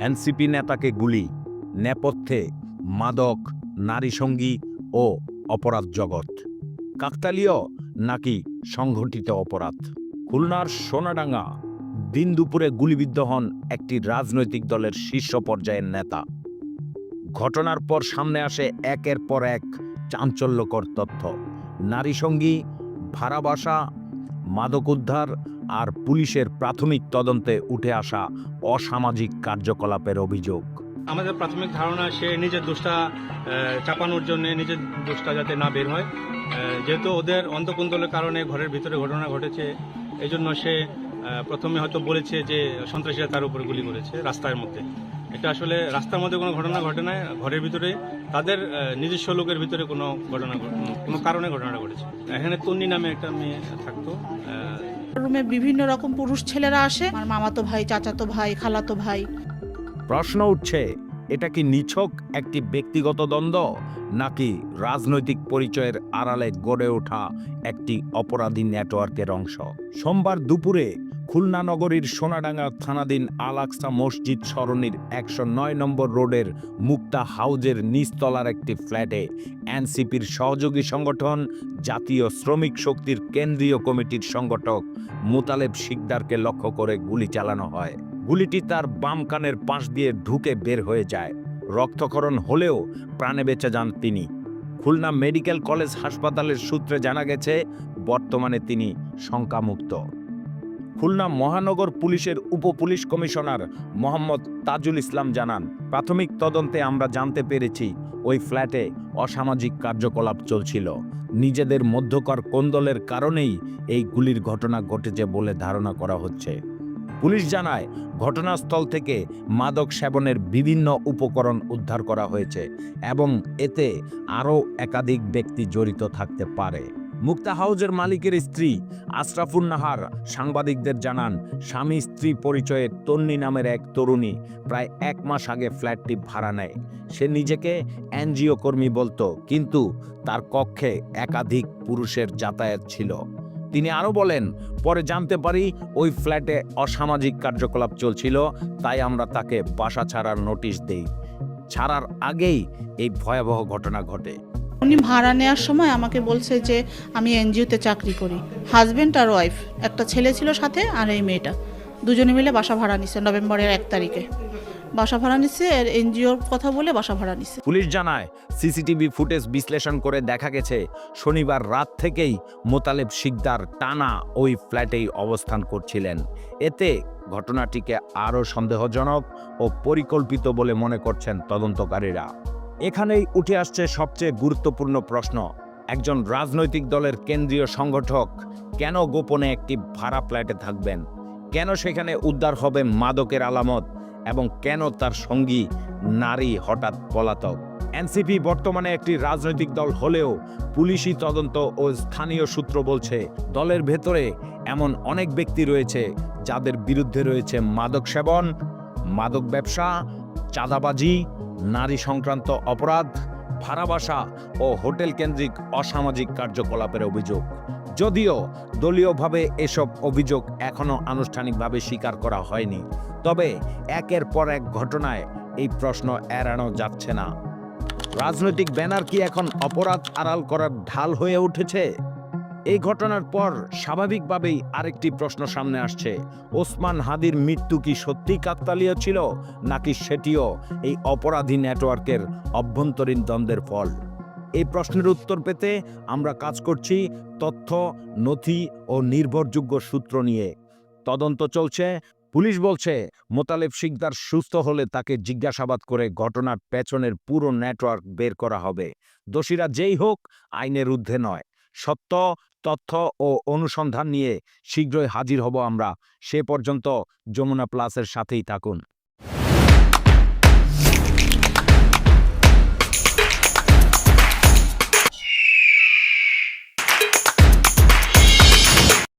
NCP নেতাকে গুলি, নেপথ্যে মাদক নারীসঙ্গী ও অপরাধ জগৎ। কাকতালীয় নাকি সংঘটিত অপরাধ? খুলনার সোনাডাঙ্গা, দিন দুপুরে গুলিবিদ্ধ হন একটি রাজনৈতিক দলের শীর্ষ পর্যায়ের নেতা। ঘটনার পর সামনে আসে একের পর এক চাঞ্চল্যকর তথ্য। নারীসঙ্গী ভাড়াবাসা, মাদক উদ্ধার আর পুলিশের প্রাথমিক তদন্তে উঠে আসা অসামাজিক কার্যকলাপের অভিযোগ। আমাদের প্রাথমিক ধারণা সে নিজের দোষটা চাপানোর জন্য নিজের দোষটা যাতে না বের হয়। যেহেতু ওদের অন্তকুন্দলের কারণে ঘরের ভিতরে ঘটনা ঘটেছে এই জন্য সে প্রথমে হয়তো বলেছে যে সন্ত্রাসীরা তার উপরে গুলি করেছে রাস্তার মধ্যে। এটা আসলে রাস্তার মধ্যে কোনো ঘটনা ঘটে না ঘরের ভিতরে তাদের নিজস্ব লোকের ভিতরে কোনো ঘটনা ঘট- কোনো কারণে ঘটনাটা ঘটেছে। এখানে তন্নি নামে একটা মেয়ে থাকতো রুমে বিভিন্ন রকম পুরুষ ছেলেরা আসে। আমার মামাতো ভাই চাচাতো ভাই খালাতো ভাই। প্রশ্ন উঠছে এটা কি নিছক একটি ব্যক্তিগত দ্বন্দ্ব নাকি রাজনৈতিক পরিচয়ের আড়ালে গড়ে ওঠা একটি অপরাধী নেটওয়ার্কের অংশ? সোমবার দুপুরে খুলনা নগরীর সোনাডাঙ্গা থানাধীন আলাক্সা মসজিদ সরণির একশো নয় নম্বর রোডের মুক্তা হাউজের নিচতলার একটি ফ্ল্যাটে এনসিপির সহযোগী সংগঠন, জাতীয় শ্রমিক শক্তির কেন্দ্রীয় কমিটির সংগঠক মোতালেব শিকদারকে লক্ষ্য করে গুলি চালানো হয়। গুলিটি তার বাম কানের পাশ দিয়ে ঢুকে বের হয়ে যায়। রক্তকরণ হলেও প্রাণে বেঁচে যান তিনি। খুলনা মেডিকেল কলেজ হাসপাতালের সূত্রে জানা গেছে, বর্তমানে তিনি শঙ্কামুক্ত। খুলনা মহানগর পুলিশের উপপুলিশ কমিশনার মোহাম্মদ তাজুল ইসলাম জানান, প্রাথমিক তদন্তে আমরা জানতে পেরেছি ওই ফ্ল্যাটে অসামাজিক কার্যকলাপ চলছিল। নিজেদের মধ্যকার কোন্দলের কারণেই এই গুলির ঘটনা ঘটেছে বলে ধারণা করা হচ্ছে। পুলিশ জানায়, ঘটনাস্থল থেকে মাদক সেবনের বিভিন্ন উপকরণ উদ্ধার করা হয়েছে এবং এতে আরও একাধিক ব্যক্তি জড়িত থাকতে পারে। মুক্তা হাউজের মালিকের স্ত্রী আশরাফুন নাহার সাংবাদিকদের জানান, স্বামী স্ত্রী পরিচয়ে তন্নি নামের এক তরুণী প্রায় এক মাস আগে ফ্ল্যাটটি ভাড়া নেয়। সে নিজেকে এনজিও কর্মী বলতো, কিন্তু তার কক্ষে একাধিক পুরুষের যাতায়াত ছিল। তিনি আরও বলেন, পরে জানতে পারি ওই ফ্ল্যাটে অসামাজিক কার্যকলাপ চলছিল, তাই আমরা তাকে বাসা ছাড়ার নোটিশ দেই। ছাড়ার আগেই এই ভয়াবহ ঘটনা ঘটে। উনি ভাড়া নেওয়ার সময় আমাকে বলছে যে আমি এনজিওতে চাকরি করি। হাজবেন্ড আর ওয়াইফ একটা ছেলে ছিল সাথে আর এই মেয়েটা। দুজনে মিলে বাসা ভাড়া নিছে নভেম্বরের এক তারিখে। বাসা ভাড়া নিচ্ছে আর এনজিওর কথা বলে বাসা ভাড়া নিচ্ছে পুলিশ জানায়, সিসিটিভি ফুটেজ বিশ্লেষণ করে দেখা গেছে, শনিবার রাত থেকেই মোতালেব শিকদার টানা ওই ফ্ল্যাটেই অবস্থান করছিলেন। এতে ঘটনাটিকে আরও সন্দেহজনক ও পরিকল্পিত বলে মনে করছেন তদন্তকারীরা। এখানেই উঠে আসছে সবচেয়ে গুরুত্বপূর্ণ প্রশ্ন। একজন রাজনৈতিক দলের কেন্দ্রীয় সংগঠক কেন গোপনে একটি ভাড়া ফ্ল্যাটে থাকবেন? কেন সেখানে উদ্ধার হবে মাদকের আলামত? এবং কেন তার সঙ্গী নারী হঠাৎ পলাতক? এনসিপি বর্তমানে একটি রাজনৈতিক দল হলেও পুলিশি তদন্ত ও স্থানীয় সূত্র বলছে, দলের ভেতরে এমন অনেক ব্যক্তি রয়েছে যাদের বিরুদ্ধে রয়েছে মাদক সেবন মাদক ব্যবসা, চাঁদাবাজি নারী সংক্রান্ত অপরাধ ভাড়াবাসা ও হোটেল কেন্দ্রিক অসামাজিক কার্যকলাপের অভিযোগ। যদিও দলীয়ভাবে এসব অভিযোগ এখনও আনুষ্ঠানিকভাবে স্বীকার করা হয়নি, তবে একের পর এক ঘটনায় এই প্রশ্ন এড়ানো যাচ্ছে না। রাজনৈতিক ব্যানার কি এখন অপরাধ আড়াল করার ঢাল হয়ে উঠেছে? এই ঘটনার পর স্বাভাবিকভাবেই আরেকটি প্রশ্ন সামনে আসছে। ওসমান হাদির মৃত্যু কি সত্যি কাকতালীয় ছিল, নাকি সেটিও এই অপরাধী নেটওয়ার্কের অভ্যন্তরীণ দ্বন্দ্বের ফল? এই প্রশ্নের উত্তর পেতে আমরা কাজ করছি তথ্য, নথি ও নির্ভরযোগ্য সূত্র নিয়ে। তদন্ত চলছে, পুলিশ বলছে, মোতালেব শিকদার সুস্থ হলে তাকে জিজ্ঞাসাবাদ করে ঘটনার পেছনের পুরো নেটওয়ার্ক বের করা হবে। দোষীরা যেই হোক, আইনের ঊর্ধ্বে নয়। সত্য, তথ্য ও অনুসন্ধান নিয়ে শীঘ্রই হাজির হব আমরা। সে পর্যন্ত যমুনা প্লাসের সাথেই থাকুন।